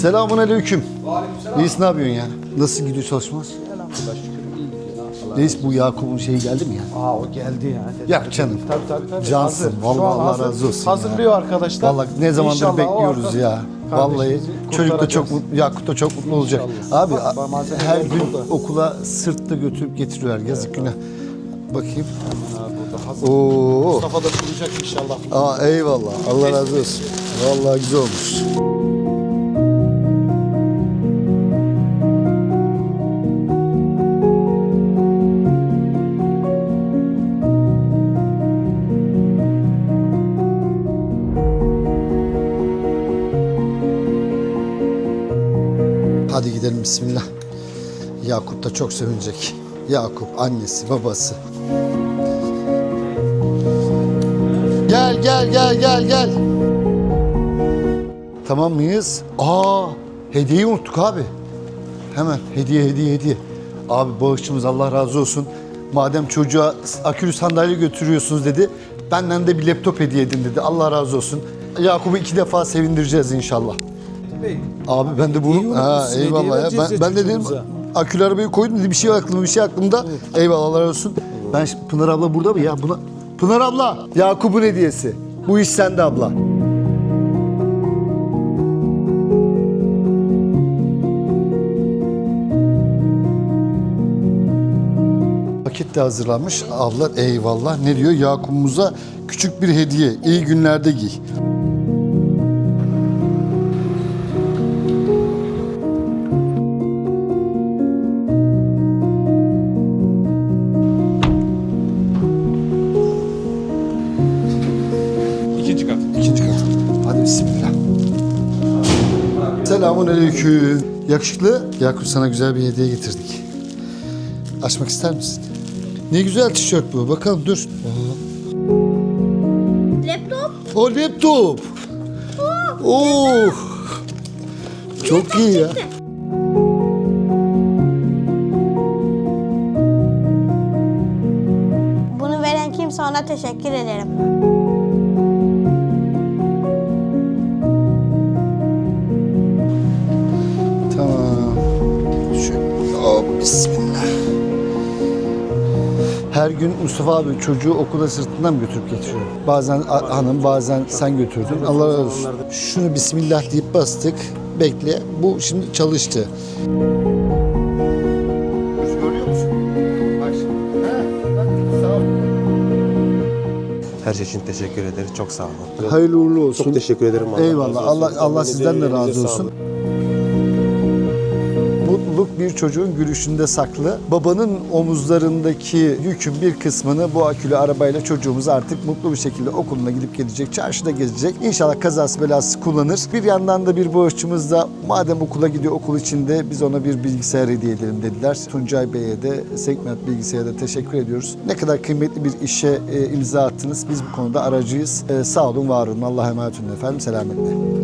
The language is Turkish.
Selamun aleyküm. Reis ne yapıyorsun ya? Nasıl gidiyor çalışmaz? Elhamdülillah şükür iyi gidiyor. Allah Reis bu Yakup'un şeyi geldi mi ya? Aa o geldi ya. Ya canım. Tabii tabii tabii. Cansın. Hazır. Şu Vallahi an Allah hazır. razı olsun ya. Hazırlıyor arkadaşlar. Vallahi ne zamandır İnşallah o bekliyoruz ya. Vallahi kardeşimizi çocuk da çok mutlu, Yakup da çok mutlu olacak. İnşallah. Abi Bak, a- malzemeler her gün burada. okula sırtta götürüp getiriyorlar. Yazık günah. Bakayım. Ha, burada hazır. Oo. Mustafa da kuracak inşallah. Aa eyvallah. Allah razı olsun. Vallahi güzel olmuş. Hadi gidelim bismillah. Yakup da çok sevinecek. Yakup annesi, babası. Gel gel gel gel gel. Tamam mıyız? Aa, hediyeyi unuttuk abi. Hemen hediye hediye hediye. Abi bağışçımız Allah razı olsun. Madem çocuğa akülü sandalye götürüyorsunuz dedi. Benden de bir laptop hediye edin dedi. Allah razı olsun. Yakup'u iki defa sevindireceğiz inşallah. Bey, Abi ben de bunu ha, eyvallah ya. Ben, ben de dedim akülü arabayı koydum dedi bir şey aklımda bir şey aklımda. Eyvallah Allah razı olsun. Ben şimdi- Pınar abla burada mı ya? Buna Pınar abla Yakup'un hediyesi. Bu iş sende abla. Paket de hazırlanmış. Abla eyvallah. Ne diyor? Yakup'umuza küçük bir hediye. İyi günlerde giy. Selamun aleyküm. Yakışıklı. Yakup sana güzel bir hediye getirdik. Açmak ister misin? Ne güzel tişört bu. Bakalım dur. Laptop? O laptop. Oh. Çok iyi ya. Bunu veren kimse ona teşekkür ederim. Bismillah. Her gün Mustafa abi çocuğu okula sırtından mı götürüp getiriyor? Bazen a- hanım bazen sen götürdün. Allah razı olsun. Şunu bismillah deyip bastık. Bekle. Bu şimdi çalıştı. Görüyor musun? Bak şimdi. Heh, sağ ol. Her şey için teşekkür ederiz. Çok sağ olun. Hayırlı uğurlu olsun. Çok teşekkür ederim. Allah Eyvallah. Allah Allah sizden de razı olsun. Mutluluk bir çocuğun gülüşünde saklı. Babanın omuzlarındaki yükün bir kısmını bu akülü arabayla çocuğumuz artık mutlu bir şekilde okuluna gidip gelecek, çarşıda gezecek. İnşallah kazası belası kullanır. Bir yandan da bir bağışçımız da madem okula gidiyor okul içinde biz ona bir bilgisayar hediye edelim dediler. Tuncay Bey'e de Sekmet Bilgisayar'a teşekkür ediyoruz. Ne kadar kıymetli bir işe e, imza attınız. Biz bu konuda aracıyız. E, sağ olun, var olun. Allah'a emanet olun efendim. Selametle.